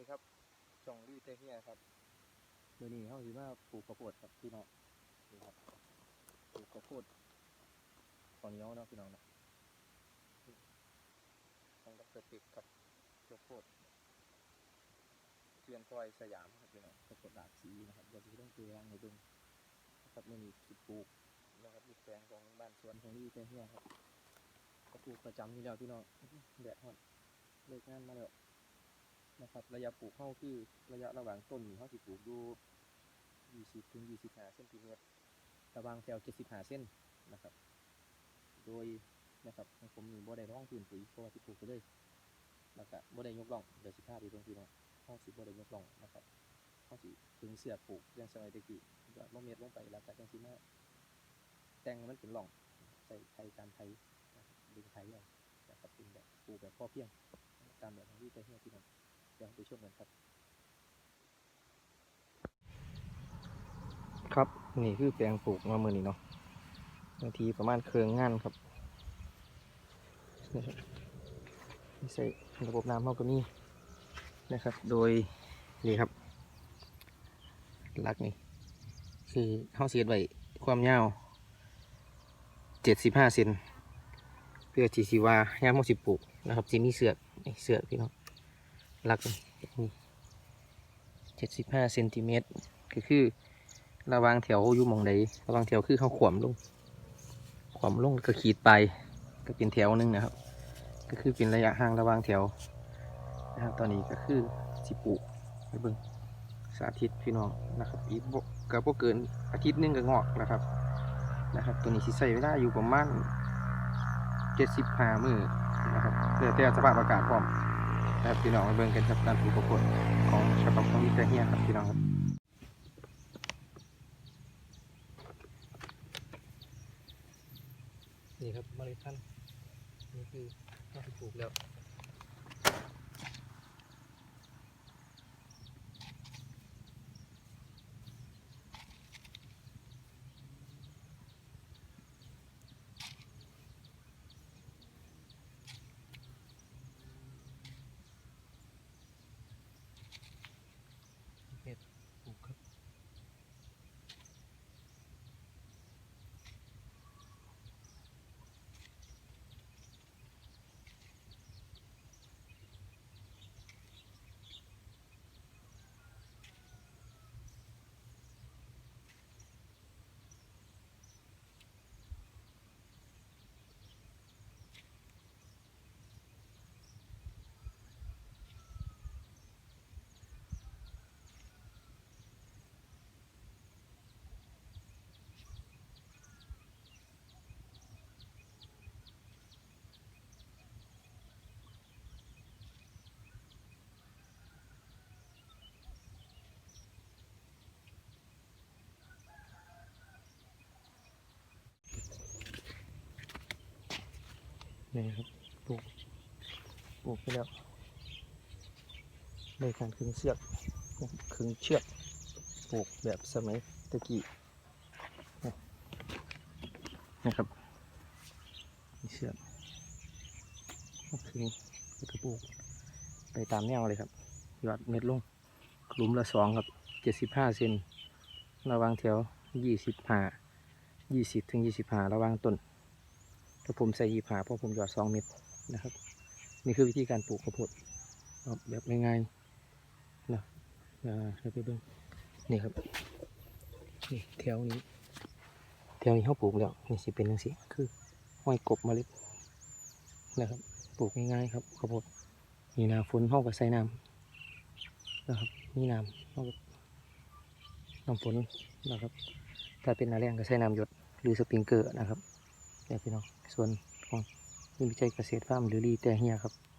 ดีครับช่องรีเตเฮียครับเดี๋ยวนี้เขาสิมาปลูกข้าวโพดครับพี่น้องนี่ครับปลูกข้าวโพดข้าวเหนียวเนาะพี่น้องเนาะของดรปิกครับข้าวโพดเทียนพลอยสยามครับพี่น้องข้าวโพดหลากสีนะครับเดี๋ยวจะต้องเตรียมในเบึงนะครับมื่อนี้สิปลูกนะครับอีกแปลงของบ้านสวนของรีเตเฮียครับก็ปลูกประจำอยู่แล้วพี่น้องแดดฮอดเลิกงานมาแล้ว นะครับ ระยะปลูกเข้าคือระยะระหว่างต้นนี่เขาสิปลูกอยู่20ถึง25เซนติเมตรระวางแถว75เซนนะครับ โดยนะครับผมนี่บ่ได้ร่องพื้นปุ๋ยเพราะว่าสิปลูกไปเลยแล้วก็บ่ได้ยกร่องเดี๋ยวสิพาไปเบิ่งพี่น้องเฮาสิบ่ได้ยกร่องนะครับเฮาสิถึงเสือปลูกย่างสมัยตะกี้หยอดบ่เม็ดลงไปแล้วก็จังสิมาแต่งมันเป็นร่องใส่ไถการไถนะครับดึงไถเอานะครับเป็นแบบปลูกแบบพอเพียงตามแบบที่แต่เฮียพี่น้อง เดี๋ยวไปชมกันครับ ครับนี่คือแปลงปลูกมาเมื่อนี้เนาะบางทีประมาณเครืองงานครับนี่ใส่ระบบน้ำเข้าก็มีนะครับ โดยนี่ครับลักนี่คือเขาเสียดไว้ความยาวเจ็ดสิบห้าเซนเพื่อที่สิว่ายามเขาสิปลูกนะครับสิมีเสือกเสือกพี่น้อง หลักเจ็ดสิบห้าเซนติเมตรก็คือระวางแถวอยู่มองใดระวางแถวคือเขาขวมลง ขวมลงก็ขีดไปก็เป็นแถวหนึงนะครับ ก็คือเป็นระยะห่างระวางแถวนะครับตอนนี้ก็คือสิปลูกไปเบิ่งสาธิตพี่น้องนะครับอีกบ่ก็บ่เกินอาทิตย์หนึงก็งอกนะครับนะครับ ตัวนี้สิใส่เวลาอยู่ประมาณเจ็ดสิบห้ามือนะครับเดี๋ยวแต่สภาพอากาศพร้อม ครับพี่น้องมาเบิ่งกันครับการปลูกข้าวโพดของฉบับของมิสเตอร์เฮียครับพี่น้องครับนี่ครับเมล็ดพันธุ์นี่คือข้าวที่ปลูกแล้ว นี่ครับปลูกปลูกไปแล้วในการขึงเชือกขึงเชือกปลูกแบบสมัยตะกี้นะครับมีเชือกขึงแล้วก็ปลูกไปตามแนวเลยครับยอดเม็ดลงหลุมละสองครับเจ็ดสิบห้าเซนระวางแถวยี่สิบห้ายี่สิบถึงยี่สิบห้าระวางต้น ถ้าผมใส่ยีผาเพราะผมหยอดสองเม็ดนะครับ นี่คือวิธีการปลูกข้าวโพดแบบง่ายๆนะอ่าเดี๋ยวไปเบิ่งนี่ครับนี่แถวนี้แถวนี้เขาปลูกแล้วนี่สิเป็นจังซี่คือห้อยกบเล็ดนะครับปลูกง่ายๆครับข้าวโพดมีหนาฝนเขาก็ใส่น้ำนะครับมีน้ำเขาก็น้ำฝนนะครับ ถ้าเป็นนาแรงก็ใส่น้ำหยดหรือสปริงเกอร์นะครับเนี่ยพี่น้อง ส่วนของทีมวิจัยเกษตรฟาร์มหรือรีแต่เฮียครับ